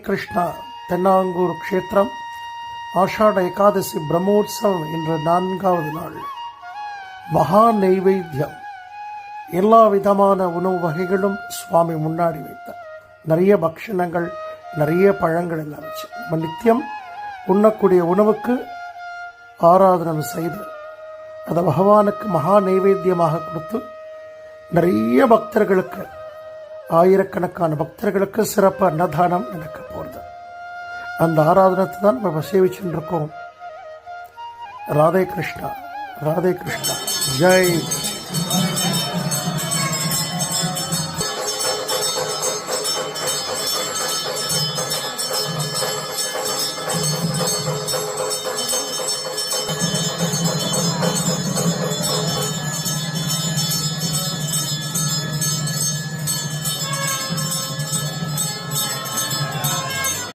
கிருஷ்ணா தென்னாங்கூர் க்ஷேத்திரம் ஆஷாட ஏகாதசி பிரம்மோற்சவம் என்ற நான்காவது நாள். மகா நெய்வேத்தியம் எல்லா விதமான உணவு வகைகளும் சுவாமி முன்னாடி வைத்தார். நிறைய பக்ஷணங்கள் நிறைய பழங்கள் எல்லாம் வச்சு. நம்ம நித்தியம் உண்ணக்கூடிய உணவுக்கு ஆராதனம் செய்து அதை பகவானுக்கு மகா நைவேத்தியமாக கொடுத்து நிறைய பக்தர்களுக்கு ஆயிரக்கணக்கான பக்தர்களுக்கு சிறப்பு அன்னதானம் நடக்கும் அந்த ஆராதனத்தை தான் நம்ம சேவிச்சுட்டு இருக்கோம் ராதே கிருஷ்ணா ராதே கிருஷ்ணா ஜெய்.